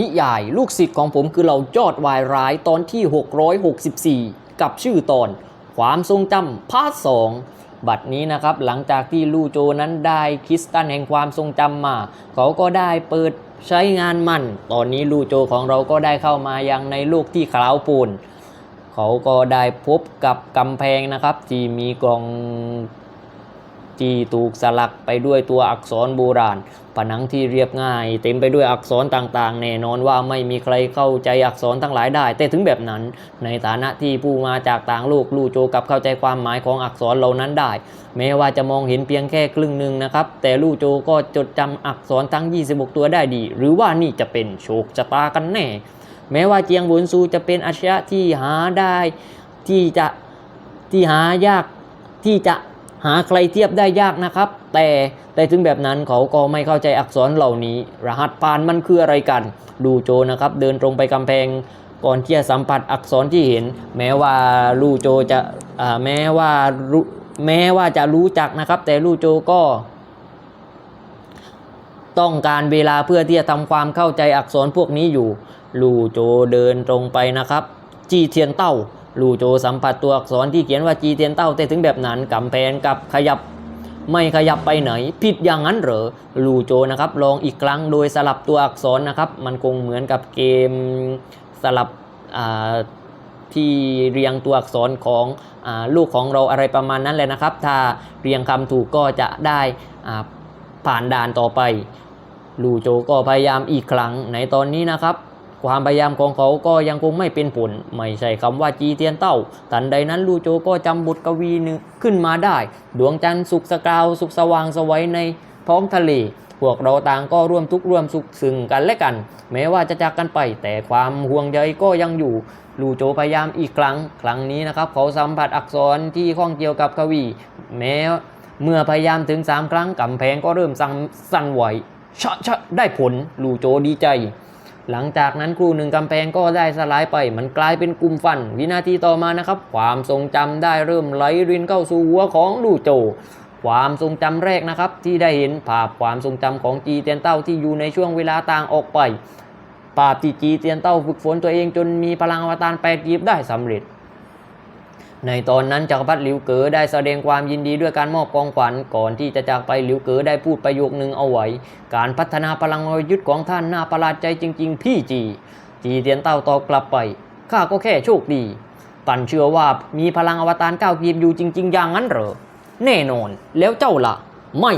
นิยายลูกศิษย์ของผมคือเรายอดวายร้ายตอนที่ 664 กับชื่อตอน ความทรงจำพาร์ทสองบัดนี้นะครับหลังจากที่ลู่โจนั้นได้คริสตันแห่งความทรงจำมา เขาก็ได้เปิดใช้งานมัน ตอนนี้ลู่โจของเราก็ได้เข้ามายังในโลกที่ขาวปูนเขาก็ได้พบกับกำแพงนะครับ ที่มีกล่อง ที่ถูกสลักไปด้วยตัวอักษรโบราณ ผนังที่เรียบง่าย เต็มไปด้วยอักษรต่างๆ แน่นอนว่าไม่มีใครเข้าใจอักษรทั้งหลายได้ แต่ถึงแบบนั้น ในฐานะที่ผู้มาจากต่างโลกลู่โจกับเข้าใจความหมายของอักษรเหล่านั้นได้ แม้ว่าจะมองเห็นเพียงแค่ครึ่งหนึ่งนะครับ แต่ลู่โจก็จดจำอักษรทั้ง 26 ตัวได้ดี หรือว่านี่จะเป็นโชคชะตากันแน่ แม้ว่าเจียงบุนซูจะเป็นอาชญะที่หาได้ที่จะที่หายากที่จะ หาใครเทียบได้ยากนะครับ แต่แต่ถึงแบบนั้นเขาก็ไม่เข้าใจอักษรเหล่านี้ รหัสผ่านมันคืออะไรกัน ดูโจนะครับ เดินตรงไปกำแพงก่อนที่จะสัมผัสอักษรที่เห็น แม้ว่าลู่โจจะแม้ว่ารู้แม้ว่าจะรู้จักนะครับ แต่ลู่โจก็ต้องการเวลาเพื่อที่จะทำความเข้าใจอักษรพวกนี้อยู่ ลู่โจเดินตรงไปนะครับ จีเทียนเต้า ลู่โจสัมผัสตัวอักษรที่เขียนว่าจีเทียนเต้าแต่ถึงแบบนั้นกำแพงกับขยับไม่ขยับไปไหน ผิดอย่างนั้นเหรอลู่โจนะครับ ลองอีกครั้งโดยสลับตัวอักษรนะครับ มันคงเหมือนกับเกมสลับที่เรียงตัวอักษรของอลูกของเราอะไรประมาณนั้นเลยนะครับ ถ้าเรียงคำถูกก็จะได้ผ่านด่านต่อไป ลู่โจก็พยายามอีกครั้งในตอนนี้นะครับ ความพยายามของเขาก็ยังคงไม่เป็นผล ไม่ใช่คำว่าจีเทียนเต้า ทันใดนั้นลูโจก็จำบทกวีหนึงขึ้นมาได้ ดวงจันทร์สุกสกาวสุกสว่างสวัยในท้องทะเลพวกเราต่างก็ร่วมทุกข์ร่วมสุขซึ่งกันและกัน แม้ว่าจะจากกันไป แต่ความห่วงใยก็ยังอยู่ ลูโจพยายามอีกครั้ง ครั้งนี้นะครับ เขาสัมผัสอักษรที่ข้องเกี่ยวกับกวี แม้เมื่อพยายามถึง 3 ครั้งกำแพงก็เริ่มสั่นสั่นไหวชะชะได้ผล ลูโจดีใจ หลังจากนั้นครูหนึ่งกำแพงก็ได้สลายไป มันกลายเป็นกลุ่มฟัน วินาทีต่อมานะครับ ความทรงจำได้เริ่มไหลรินเข้าสู่หัวของลูโจ ความทรงจำแรกนะครับ ที่ได้เห็นภาพความทรงจำของจีเตียนเต้าที่อยู่ในช่วงเวลาต่างออกไป ภาพที่จีเตียนเต้าฝึกฝนตัวเองจนมีพลังอวตารแปดกีบได้สำเร็จ ในตอนนั้นจักรพรรดิหลิวเก๋อได้แสดงความยินดีด้วยการมอบกองขวัญก่อนที่จะจากไปหลิวเก๋อได้พูดประโยคนึงเอาไว้ การพัฒนาพลังวยุทธ์ของท่านน่าประหลาดใจจริง ๆ พี่จี จีเตียนเต้าตอบกลับไปข้าก็แค่โชคดีตันเชื่อว่ามีพลังอวตารก้าวกีบอยู่จริง ๆ อย่างนั้นเหรอแน่นอน แล้วเจ้าล่ะ ไม่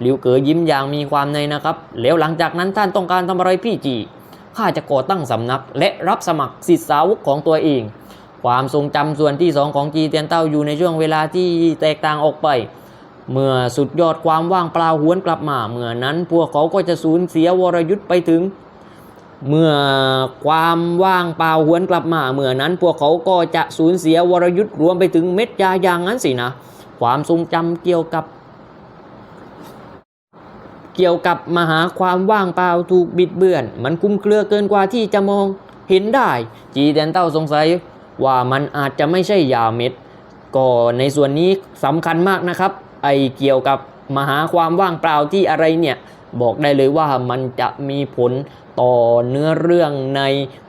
หลิวเก๋อยิ้มอย่างมีความในนะครับ แล้วหลังจากนั้นท่านต้องการทำอะไรพี่จีข้าจะก่อตั้งสำนักและรับสมัครศิษย์สาวกของตัวเอง ความทรงจำส่วนที่สองของจีเตียนเต้าอยู่ในช่วงเวลาที่แตกต่างออกไป เมื่อสุดยอดความว่างเปล่าหวนกลับมา เมื่อนั้นพวกเขาก็จะสูญเสียวรยุทธ์ไปถึง เมื่อความว่างเปล่าหวนกลับมา เมื่อนั้นพวกเขาก็จะสูญเสียวรยุทธ์รวมไปถึงเม็ดยาอย่างนั้นสินะ ความทรงจำเกี่ยวกับเกี่ยวกับมหาความว่างเปล่าถูกบิดเบือน มันคลุมเครือเกินกว่าที่จะมองเห็นได้ จีแดนเต้าสงสัย ว่ามันอาจจะไม่ใช่ยาเม็ด ก็ในส่วนนี้สำคัญมากนะครับ ไอเกี่ยวกับมหาความว่างเปล่าที่อะไรเนี่ยบอกได้เลยว่ามันจะมีผลต่อเนื้อเรื่องใน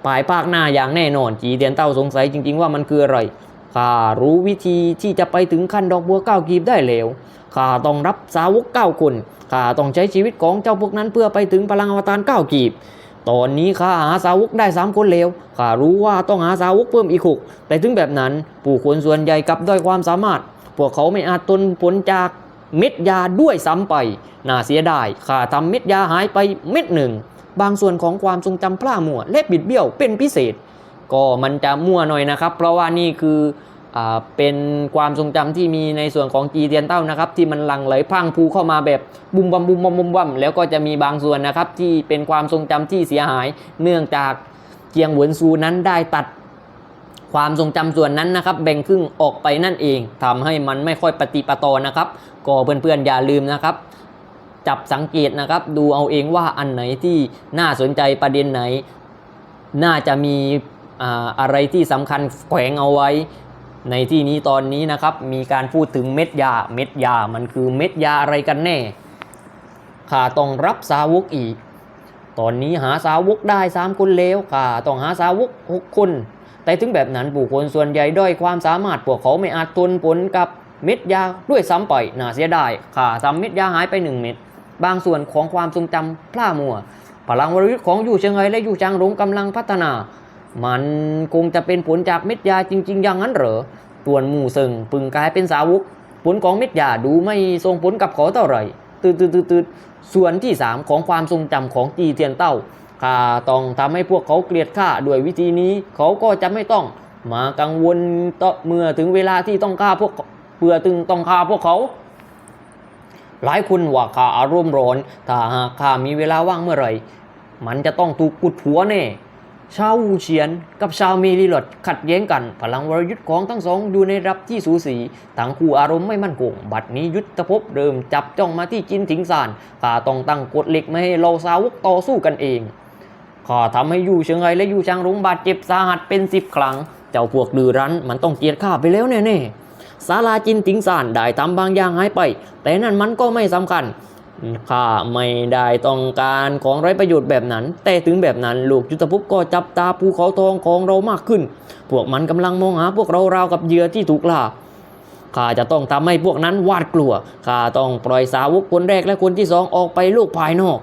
ปลายภาคหน้าอย่างแน่นอน จีเตียนเต้าสงสัยจริง ๆ ว่ามันคืออะไรข้ารู้วิธีที่จะไปถึงขั้นดอกบัวเก้ากีบได้แล้วข้าต้องรับสาวกเก้าคนข้าต้องใช้ชีวิตของเจ้าพวกนั้นเพื่อไปถึงพลังอวตารเก้ากีบ ตอนนี้ข้าหาสาวกได้สามคนแล้วข้ารู้ว่าต้องหาสาวกเพิ่มอีกหกแต่ถึงแบบนั้นผู้คนส่วนใหญ่กลับด้อยความสามารถ พวกเขาไม่อาจทนผลจากเม็ดยาด้วยซ้ำไป น่าเสียดายข้าทำเม็ดยาหายไปเม็ดหนึ่ง บางส่วนของความทรงจำพล่ามัวและบิดเบี้ยวเป็นพิเศษ ก็มันจะมั่วหน่อยนะครับ เพราะว่านี่คือ เป็นความทรงจำที่มีในส่วนของจีเทียนเต้านะครับ ที่มันหลังไหลพังพูเข้ามาแบบบุมบัมบุมบัมบุมบัมแล้วก็จะมีบางส่วนนะครับ ที่เป็นความทรงจำที่เสียหาย เนื่องจากเจียงหวนซูนั้นได้ตัดความทรงจำส่วนนั้นนะครับ แบ่งครึ่งออกไปนั่นเองทำให้มันไม่ค่อยปฏิปต่อนะครับ ก็เพื่อนๆอย่าลืมนะครับ จับสังเกตนะครับ ดูเอาเองว่าอันไหนที่น่าสนใจประเด็นไหน น่าจะมีอะไรที่สำคัญแขวงเอาไว้ ในที่นี้ตอนนี้นะครับมีการพูดถึงเม็ดยาเม็ดยามันคือเม็ดยาอะไรกันแน่ข้าต้องรับสาวกอีก ตอนนี้หาสาวกได้สามคนแล้วข้าต้องหาสาวกหกคน แต่ถึงแบบนั้นผู้คนส่วนใหญ่ด้อยความสามารถพวกเขาไม่อาจทนผลกับเม็ดยาด้วยซ้ำไปน่าเสียดายข้าทำเม็ดยาหายไปหนึ่งเม็ดบางส่วนของความทรงจำพล่ามัวพลังวรยุทธ์ของยู่เชิงไฮและยู่จางหลงกำลังพัฒนา มันคงจะเป็นผลจากเม็ดยาจริง ๆ อย่างนั้นเหรอตวนหมู่เซิงปึงกลายเป็นสาวก ผลของเม็ดยาดูไม่ส่งผลกับเขาเท่าไหร่ตืดตืดตืดตืดส่วนที่ 3 ของความทรงจำของจีเทียนเต้าข้าต้องทำให้พวกเขาเกลียดข้าด้วยวิธีนี้ เขาก็จะไม่ต้องมากังวลเมื่อถึงเวลาที่ต้องฆ่าพวกเพื่อถึงต้องฆ่าพวกเขา หลายคนว่าข้าอารมณ์ร้อน ถ้าหากข้ามีเวลาว่างเมื่อไหร่ มันจะต้องถูกกุดหัวแน่ ชาวอูเฉียนกับชาวเมลิลอดขัดแย้งกัน พลังวรยุทธ์ของทั้งสองอยู่ในระดับที่สูสีต่างคู่อารมณ์ไม่มั่นคงบัดนี้ยุทธภพเริ่มจับจ้องมาที่จินถิงซานข้าต้องตั้งกฎเหล็กไม่ให้เราสาวกต่อสู้กันเองข้าทำให้ยู่เชิงไงและยู่จางรุงบาดเจ็บสาหัสเป็นสิบครั้ง เจ้าพวกดื้อรั้นมันต้องเกียดข้าไปแล้วแน่ๆศาลาจินถิงซานได้ทำบางอย่างหายไป แต่นั่นมันก็ไม่สำคัญ ข้าไม่ได้ต้องการของไร้ประโยชน์แบบนั้น แต่ถึงแบบนั้นลูกยุทธภพก็จับตาภูเขาทองของเรามากขึ้น พวกมันกำลังมองหาพวกเราราวกับเหยื่อที่ถูกล่าข้าจะต้องทำให้พวกนั้นหวาดกลัวข้าต้องปล่อยสาวกคนแรกและคนที่สองออกไปโลกภายนอก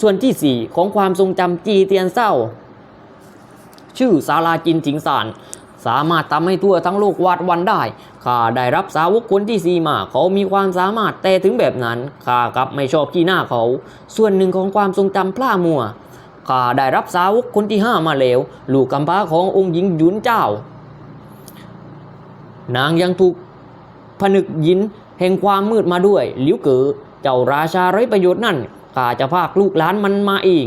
ส่วนที่สี่ของความทรงจำจีเตียนเศร้า ชื่อศาลาจินถิงสาน สามารถทำให้ทั่วทั้งโลกวาดวันได้ ข้าได้รับสาวกคนที่สี่มาเขามีความสามารถแต่ถึงแบบนั้น ข้ากับไม่ชอบขี้หน้าเขา ส่วนหนึ่งของความทรงจำพล่ามัว ข้าได้รับสาวกคนที่ห้ามาแล้ว ลูกกำพร้าขององค์หญิงยุนเจ้า นางยังถูกผนึกยินแห่งความมืดมาด้วยหลิวเก๋อเจ้าราชาไร้ประโยชน์นั่นข้าจะพากลูกหลานมันมาเอง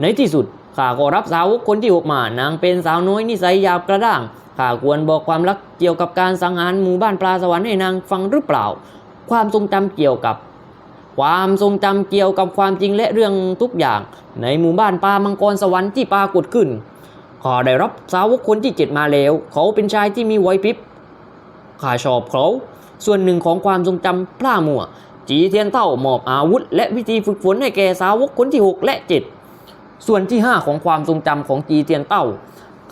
ในที่สุด ข้าก็รับสาวกคนที่หกมานางเป็นสาวน้อยนิสัยหยาบกระด้างข้าควรบอกความลักเกี่ยวกับการสังหารหมู่บ้านปลาสวรรค์ให้นางฟังหรือเปล่า ความทรงจำเกี่ยวกับความทรงจำเกี่ยวกับความจริงและเรื่องทุกอย่าง ในหมู่บ้านปลามังกรสวรรค์ที่ปรากฏขึ้นข้าได้รับสาวกคนที่เจ็ดมาแล้ว เขาเป็นชายที่มีไหวพริบข้าชอบเขา ส่วนหนึ่งของความทรงจำพล่ามัว จีเทียนเต้ามอบอาวุธ และวิธีฝึกฝนให้แก่สาวกคนที่ 6 และ 7 ส่วนที่ 5 ของความทรงจำของจีเทียนเต้า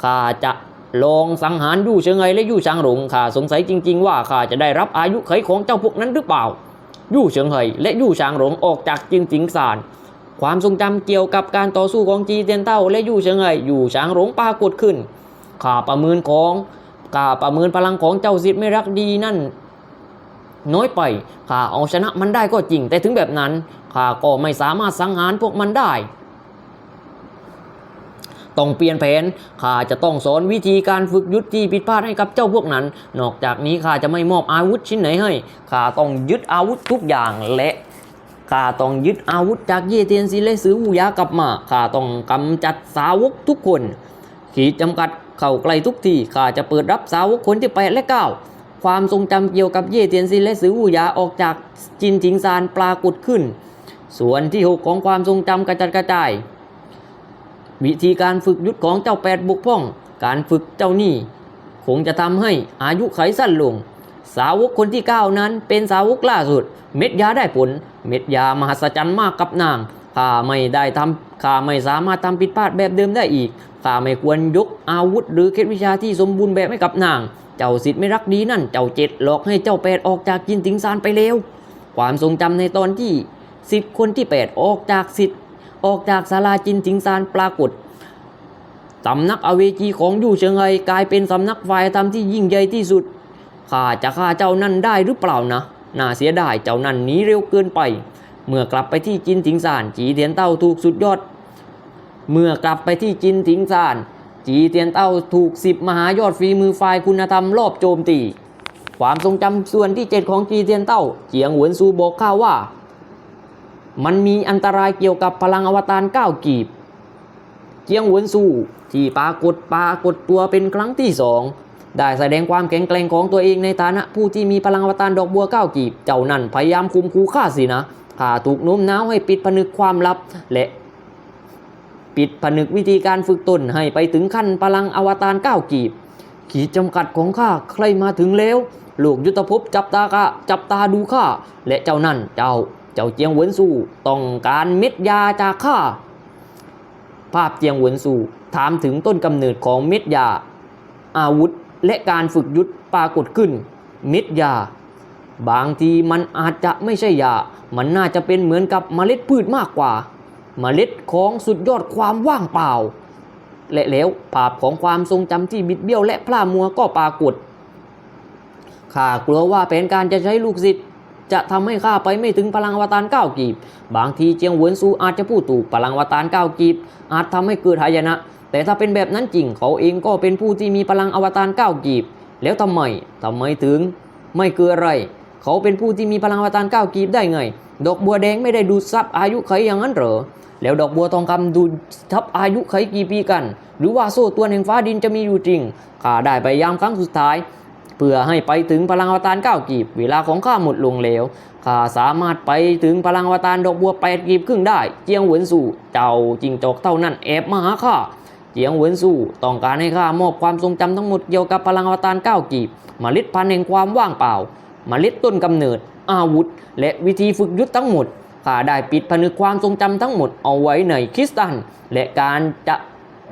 ข้าจะลองสังหารยู่เชิงไงและยู่ชางหลงข้าสงสัยจริง ๆ ว่าข้าจะได้รับอายุไขของเจ้าพวกนั้นหรือเปล่า ยู่เฉิงเหยและยู่ชางหลงออกจากจินจิงซานความทรงจำเกี่ยวกับการต่อสู้ของจีเทียนเต้าและยู่เฉิงเหยยู่ชางหลงปรากฏขึ้นข้าประเมินของข้าประเมินพลังของเจ้าสิทธิ์ไม่รักดีนั่น น้อยไปข้าเอาชนะมันได้ก็จริง แต่ถึงแบบนั้นข้าก็ไม่สามารถสังหารพวกมันได้ ต้องเปลี่ยนแผนข้าจะต้องสอนวิธีการฝึกยุทธที่ผิดพลาดให้กับเจ้าพวกนั้น นอกจากนี้ข้าจะไม่มอบอาวุธชิ้นไหนให้ข้าต้องยึดอาวุธทุกอย่างและข้าต้องยึดอาวุธจากเย่เทียนซีและซื้อวูยากลับมาข้าต้องกำจัดสาวกทุกคน ขีดจำกัดเข้าใกล้ทุกที่ข้าจะเปิดรับสาวกคนที่แปดและเก้าความทรงจำเกี่ยวกับเย่เทียนซินและสือวูยาออกจากจินจิงซานปรากฏขึ้น ส่วนที่หกของความทรงจำกระจัดกระจาย วิธีการฝึกยุทธของเจ้าแปดบุกพ่อง การฝึกเจ้านี่คงจะทำให้อายุไขสั้นลง สาวกคนที่ 9 นั้นเป็นสาวกล่าสุด เม็ดยาได้ผล เม็ดยามหัศจรรย์มากกับนางข้าไม่ได้ทำข้าไม่สามารถทำผิดพลาดแบบเดิมได้อีกข้าไม่ควรยกอาวุธ หรือเคล็ดวิชาที่สมบูรณ์แบบให้กับนาง เจ้าสิทธิ์ไม่รักดีนั่น เจ้าเจ็ดหลอกให้เจ้าแปดออกจากจินติงซานไปแล้ว ความทรงจำในตอนที่สิทธิ์คนที่แปดออกจากสิทธิ์ ออกจากศาลาจินติงซานปรากฏสำนักอเวจีของยู่เชิงไฮกลายเป็นสำนักฝ่ายธรรมที่ยิ่งใหญ่ที่สุดข้าจะฆ่าเจ้านั่นได้หรือเปล่านะ น่าเสียดายเจ้านั่นหนีเร็วเกินไป เมื่อกลับไปที่จินถิงซานจีเทียนเต้าถูกสุดยอด เมื่อกลับไปที่จินถิงซานจีเทียนเต้าถูกสิบมหายอดฝีมือฝ่ายคุณธรรมรอบโจมตี ความทรงจำส่วนที่เจ็ดของจีเทียนเต้าเจียงหวนซูบอกข้าว่า มันมีอันตรายเกี่ยวกับพลังอวตารเก้ากีบ เจียงหวนซูที่ปรากฏปรากฏตัวเป็นครั้งที่สองได้แสดงความแข็งแกร่งของตัวเองในฐานะผู้ที่มีพลังอวตารดอกบัวเก้ากีบ เจ้านั่นพยายามคุมคูข้าสินะข้าถูกโน้มน้าวให้ปิดผนึกความลับ และปิดผนึกวิธีการฝึกตนให้ไปถึงขั้นพลังอวตารเก้ากีบ ขีดจำกัดของข้าใครมาถึงแล้ว ลูกยุทธภพจับตากะจับตาดูข้าและเจ้านั่นเจ้า เจ้าเจียงเหวินสู้ต้องการเม็ดยาจากข้าภาพเจียงหวนสู่ถามถึงต้นกำเนิดของเม็ดยา อาวุธและการฝึกยุทธปรากฏขึ้น เม็ดยา บางทีมันอาจจะไม่ใช่ยา มันน่าจะเป็นเหมือนกับเมล็ดพืชมากกว่า เมล็ดของสุดยอดความว่างเปล่า และแล้วภาพของความทรงจำที่บิดเบี้ยวและพลามัวก็ปรากฏข้ากลัวว่าแผนการจะใช้ลูกศิษย์ จะทำให้ข้าไปไม่ถึงพลังอวตารเก้ากีบบางทีเจียงเหวินซูอาจจะพูดถูกพลังอวตารเก้ากีบ อาจทำให้เกิดหายนะ แต่ถ้าเป็นแบบนั้นจริงเขาเองก็เป็นผู้ที่มีพลังอวตารเก้ากีบ แล้วทำไมทำไมถึง ไม่เกิดอะไร เขาเป็นผู้ที่มีพลังอวตารเก้ากีบได้ไง ดอกบัวแดงไม่ได้ดูดซับอายุไขอย่างนั้นเหรอแล้วดอกบัวทองคำดูดซับอายุไขกี่ปีกัน หรือว่าโซ่ตัวแห่งฟ้าดินจะมีอยู่จริงข้าได้พยายามครั้งสุดท้าย พื่อให้ไปถึงพลังอวตารเก้ากีบ เวลาของข้าหมดลงแล้วข้าสามารถไปถึงพลังอวตารดอกบัวแปดกีบครึ่งได้ เจียงหวนสู่เจ้าจิงจอกเท่านั้นแอบมาหาข้าเจียงหวนสู่ต้องการให้ข้ามอบความทรงจำทั้งหมดเกี่ยวกับพลังอวตารเก้ากีบมเมล็ดพันธุ์แห่งความว่างเปล่าเมล็ดต้นกำเนิด อาวุธ และวิธีฝึกยุทธทั้งหมดข้าได้ปิดผนึกความทรงจำทั้งหมดเอาไว้ในคริสตัลและการจะ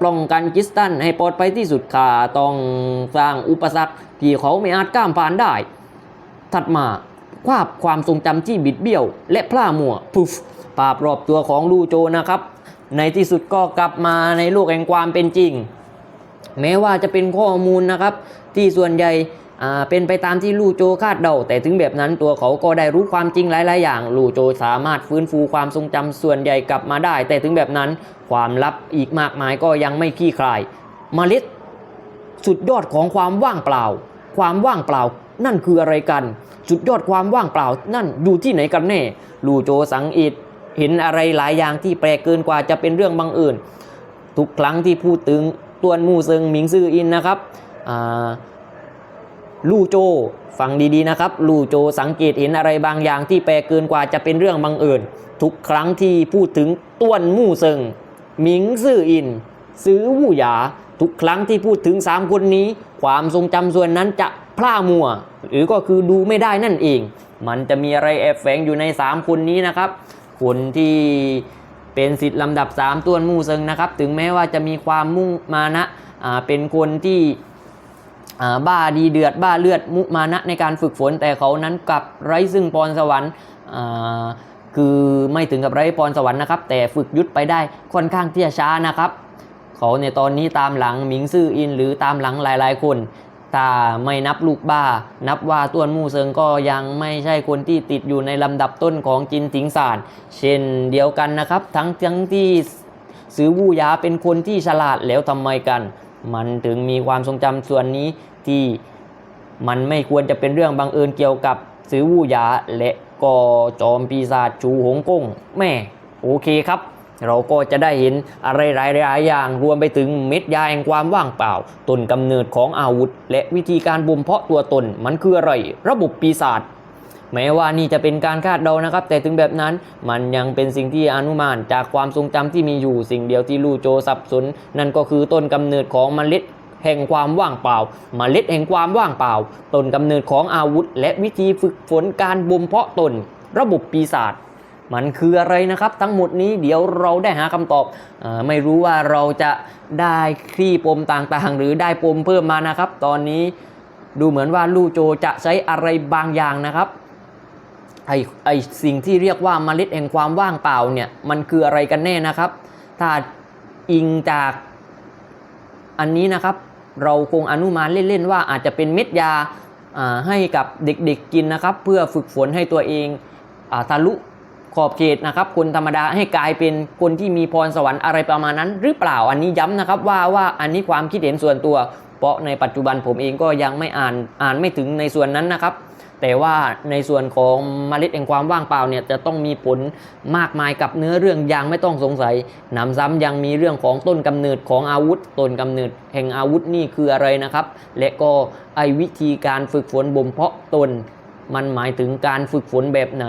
ป้องกันกิสตันให้ปลอดภัยที่สุดข้าต้องสร้างอุปสรรคที่เขาไม่อาจก้ามผ่านได้ ถัดมาภาพความทรงจำที่บิดเบี้ยว และพล่ามัวพุฟภาพรอบตัวของลูโจนะครับ ในที่สุดก็กลับมาในโลกแห่งความเป็นจริง แม้ว่าจะเป็นข้อมูลนะครับ ที่ส่วนใหญ่ เป็นไปตามที่ลู่โจคาดเดา แต่ถึงแบบนั้นตัวเขาก็ได้รู้ความจริงหลาย ๆ อย่าง ลู่โจสามารถฟื้นฟูความทรงจำส่วนใหญ่กลับมาได้ แต่ถึงแบบนั้นความลับอีกมากมายก็ยังไม่คลี่คลายเมล็ดสุดยอดของความว่างเปล่า ความว่างเปล่า นั่นคืออะไรกัน สุดยอดความว่างเปล่า นั่นอยู่ที่ไหนกันแน่ ลู่โจสังอิดเห็นอะไรหลายอย่างที่แปลกเกินกว่าจะเป็นเรื่องบังเอิญทุกครั้งที่พูดถึงตวนมู่เซิงหมิงซื่ออินนะครับอ่า ลู่โจ ฟังดีๆนะครับลู่โจสังเกตเห็นอะไรบางอย่างที่แปลเกินกว่าจะเป็นเรื่องบังเอิญทุกครั้งที่พูดถึงต้วนมู่เซิงหมิงซื่ออิน ซื้อวู่หยา ทุกครั้งที่พูดถึง3คนนี้ ความทรงจำส่วนนั้นจะพร่ามัว หรือก็คือดูไม่ได้นั่นเอง มันจะมีอะไรแอบแฝงอยู่ใน3คนนี้นะครับ คนที่เป็นสิทธิ์ลำดับ 3 ต้วนมู่เซิงนะครับ ถึงแม้ว่าจะมีความมุ่งมานะเป็นคนที่ บ้าดีเดือดบ้าเลือดมุมานะในการฝึกฝน แต่เขานั้นกลับไร้ซึ่งพรสวรรค์คือไม่ถึงกับไร้พรสวรรค์นะครับ แต่ฝึกยุทธไปได้ค่อนข้างที่จะช้านะครับ เขาในตอนนี้ตามหลังหมิงซื่ออินหรือตามหลังหลายๆคนถ้าไม่นับลูกบ้า นับว่าต้วนมู่เซิงก็ยังไม่ใช่คนที่ติดอยู่ในลำดับต้นของจินถิงสารเช่นเดียวกันนะครับ ทั้งทั้งที่ซื้อวูยาเป็นคนที่ฉลาดแล้วทำไมกัน มันถึงมีความทรงจำส่วนนี้ที่มันไม่ควรจะเป็นเรื่องบังเอิญเกี่ยวกับซื้อวู่ยาและก็จอมปีศาจชูหงกงแม่โอเคครับ เราก็จะได้เห็นอะไรหลายๆอย่างรวมไปถึงเม็ดยาแห่งความว่างเปล่าต้นกำเนิดของอาวุธ และวิธีการบ่มเพาะตัวตนมันคืออะไรระบบปีศาจ แม้ว่านี่จะเป็นการคาดเดานะครับ แต่ถึงแบบนั้นมันยังเป็นสิ่งที่อนุมานจากความทรงจำที่มีอยู่สิ่งเดียวที่ลู่โจสับสน นั่นก็คือต้นกำเนิดของเมล็ดแห่งความว่างเปล่าเมล็ดแห่งความว่างเปล่า ต้นกำเนิดของอาวุธ และวิธีฝึกฝนการบ่มเพาะตน ระบบปีศาจมันคืออะไรนะครับ ทั้งหมดนี้เดี๋ยวเราได้หาคำตอบออไม่รู้ว่าเราจะได้คลี่ปมต่างๆ หรือได้ปมเพิ่มมานะครับ ตอนนี้ดูเหมือนว่าลู่โจจะใช้อะไรบางอย่างนะครับ ไอไอสิ่งที่เรียกว่าเมล็ดแห่งความว่างเปล่าเนี่ยมันคืออะไรกันแน่นะครับ ถ้าอิงจากอันนี้นะครับ เราคงอนุมานเล่นๆว่าอาจจะเป็นเม็ดยาให้กับเด็กๆกินนะครับ เพื่อฝึกฝนให้ตัวเองอทะลุขอบเขตนะครับคนธรรมดาให้กลายเป็นคนที่มีพรสวรรค์อะไรประมาณนั้น หรือเปล่าอันนี้ย้ำนะครับว่าว่าอันนี้ความคิดเห็นส่วนตัว เพราะในปัจจุบันผมเองก็ยังไม่อ่านอ่านไม่ถึงในส่วนนั้นนะครับ แต่ว่าในส่วนของเมล็ดแห่งความว่างเปล่าเนี่ยจะต้องมีผลมากมายกับเนื้อเรื่องอย่างไม่ต้องสงสัยหนำซ้ำยังมีเรื่องของต้นกำเนิดของอาวุธ ต้นกำเนิดแห่งอาวุธนี่คืออะไรนะครับ และก็ไอวิธีการฝึกฝนบ่มเพาะตน มันหมายถึงการฝึกฝนแบบไหน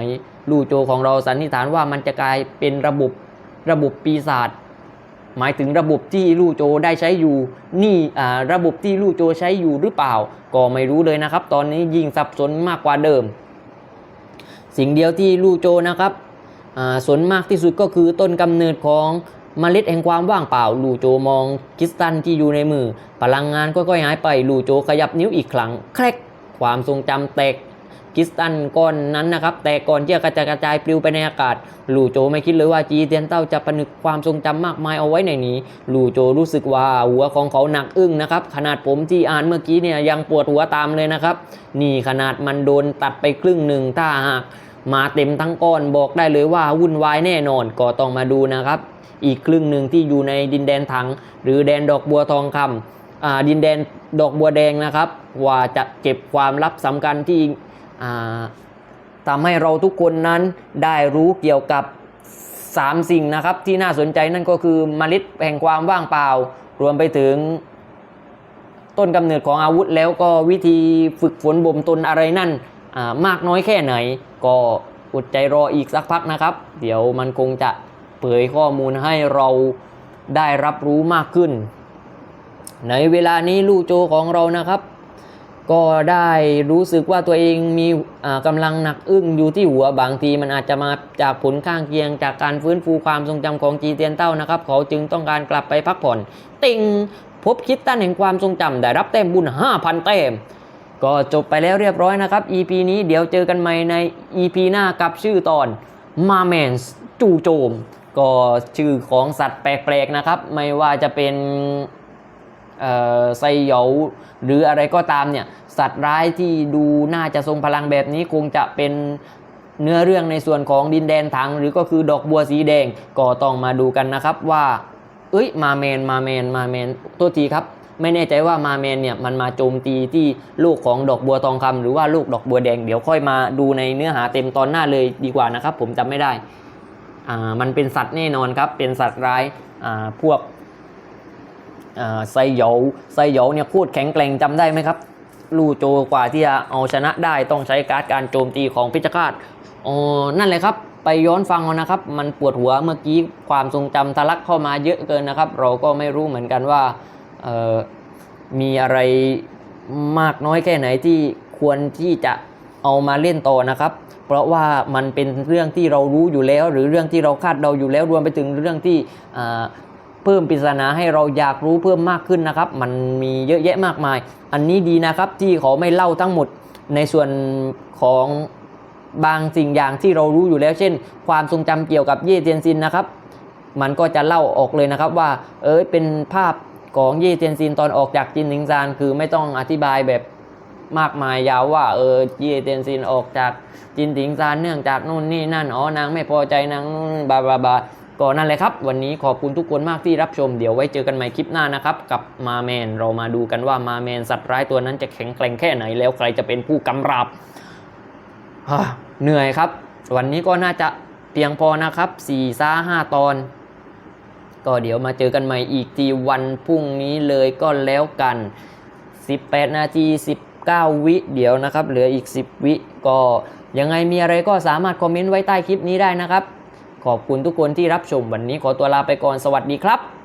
ลู่โจของเราสันนิษฐานว่ามันจะกลายเป็นระบบระบบปีศาจ หมายถึงระบบที่ลู่โจได้ใช้อยู่ นี่ระบบที่ลู่โจใช้อยู่หรือเปล่า ก็ไม่รู้เลยนะครับ ตอนนี้ยิ่งสับสนมากกว่าเดิม สิ่งเดียวที่ลู่โจนะครับสนมากที่สุดก็คือต้นกำเนิดของมเมล็ดแห่งความว่างเปล่า ลู่โจมองคิสตัลที่อยู่ในมือ พลังงานก็ค่อยๆหายไป ลู่โจขยับนิ้วอีกครั้ง แครกความทรงจำแตก คริสตัลก้อนนั้นนะครับ แต่ก่อนที่จะกระจายกระจายปลิวไปในอากาศลู่โจไม่คิดเลยว่าจีเทียนเต้าจะผนึกความทรงจำมากมายเอาไว้ในนี้ลู่โจรู้สึกว่าหัวของเขาหนักอึ้งนะครับ ขนาดผมที่อ่านเมื่อกี้เนี่ยยังปวดหัวตามเลยนะครับ นี่ขนาดมันโดนตัดไปครึ่งหนึ่งถ้าหากมาเต็มทั้งก้อนบอกได้เลยว่าวุ่นวายแน่นอนก็ต้องมาดูนะครับ อีกครึ่งหนึ่งที่อยู่ในดินแดนถัง หรือแดนดอกบัวทองคำดินแดนดอกบัวแดงนะครับ ว่าจะเก็บความลับสำคัญที่ ทำให้เราทุกคนนั้นได้รู้เกี่ยวกับ 3 สิ่งนะครับ ที่น่าสนใจนั่นก็คือมเมล็ดแห่งความว่างเปล่า รวมไปถึงต้นกำเนิดของอาวุธแล้วก็วิธีฝึกฝนบ่มตนอะไรนั่นมากน้อยแค่ไหน ก็อดใจรออีกสักพักนะครับ เดี๋ยวมันคงจะเผยข้อมูลให้เราได้รับรู้มากขึ้น ในเวลานี้ลูกโจของเรานะครับ ก็ได้รู้สึกว่าตัวเองมีอ่ากำลังหนักอึ้งอยู่ที่หัวบางทีมันอาจจะมาจากผลข้างเคียง จากการฟื้นฟูความทรงจำของจีเตียนเต้านะครับ เขาจึงต้องการกลับไปพักผ่อน ติงพบคิดตันแห่งความทรงจำได้รับแต้มบุญ 5,000แต้มก็จบไปแล้วเรียบร้อยนะครับ EP นี้เดี๋ยวเจอกันใหม่ใน EP หน้ากับชื่อตอนมาแมนจู่โจม ก็ชื่อของสัตว์แปลกๆนะครับ ไม่ว่าจะเป็น ไซเหยาหรืออะไรก็ตามเนี่ยสัตว์ร้ายที่ดูน่าจะทรงพลังแบบนี้คงจะเป็นเนื้อเรื่องในส่วนของดินแดนถัง หรือก็คือดอกบัวสีแดงก็ต้องมาดูกันนะครับว่า เอ้ยมาแมนมาแมนมาแมนตัวทีครับ ไม่แน่ใจว่ามาแมนเนี่ยมันมาโจมตีที่ลูกของดอกบัวทองคำหรือว่าลูกดอกบัวแดงเดี๋ยวค่อยมาดูในเนื้อหาเต็มตอนหน้าเลยดีกว่านะครับ ผมจำไม่ได้อ่ามันเป็นสัตว์แน่นอนครับเป็นสัตว์ร้ายอ่าพวก ไซเหยไซเหยเนี่ยโคตรแข็งแกร่งจำได้ไหมครับ ลู่โจกว่าที่จะเอาชนะได้ต้องใช้การ์ดการโจมตีของพิจคาตอ๋อนั่นเลยครับ ไปย้อนฟังเอานะครับ มันปวดหัวเมื่อกี้ความทรงจำทะลักเข้ามาเยอะเกินนะครับ เราก็ไม่รู้เหมือนกันว่ามีอะไรมากน้อยแค่ไหนที่ควรที่จะเอามาเล่นต่อนะครับ เพราะว่ามันเป็นเรื่องที่เรารู้อยู่แล้ว หรือเรื่องที่เราคาดเดาอยู่แล้วรวมไปถึงเรื่องที่ เพิ่มปริศนาให้เราอยากรู้เพิ่มมากขึ้นนะครับ มันมีเยอะแยะมากมาย อันนี้ดีนะครับที่เขาไม่เล่าทั้งหมดในส่วนของบางสิ่งอย่างที่เรารู้อยู่แล้ว เช่น ความทรงจำเกี่ยวกับเย่เทียนซินนะครับ มันก็จะเล่าออกเลยนะครับว่า เอยเป็นภาพของเย่เทียนซินตอนออกจากจินทิงซานคือไม่ต้องอธิบายแบบมากมายยาวว่าเออเย่เทียนซินออกจากจินทิงซานเนื่องจากนู่นนี่นั่นอ๋อนางไม่พอใจนางนู่นบาบาบา ก็นั่นเลยครับ วันนี้ขอบคุณทุกคนมากที่รับชม เดี๋ยวไว้เจอกันใหม่คลิปหน้านะครับ กับมาแมน เรามาดูกันว่ามาแมนสัตว์ร้ายตัวนั้นจะแข็งแกร่งแค่ไหนแล้วใครจะเป็นผู้กำราบเหนื่อยครับ วันนี้ก็น่าจะเพียงพอนะครับ4ซ่า5ตอน ก็เดี๋ยวมาเจอกันใหม่อีกทีวันพรุ่งนี้เลยก็แล้วกัน 18 นาที 19 วิเดี๋ยวนะครับ เหลืออีก 10 วิก็ยังไงมีอะไรก็สามารถคอมเมนต์ไว้ใต้คลิปนี้ได้นะครับ ขอบคุณทุกคนที่รับชมวันนี้ขอตัวลาไปก่อนสวัสดีครับ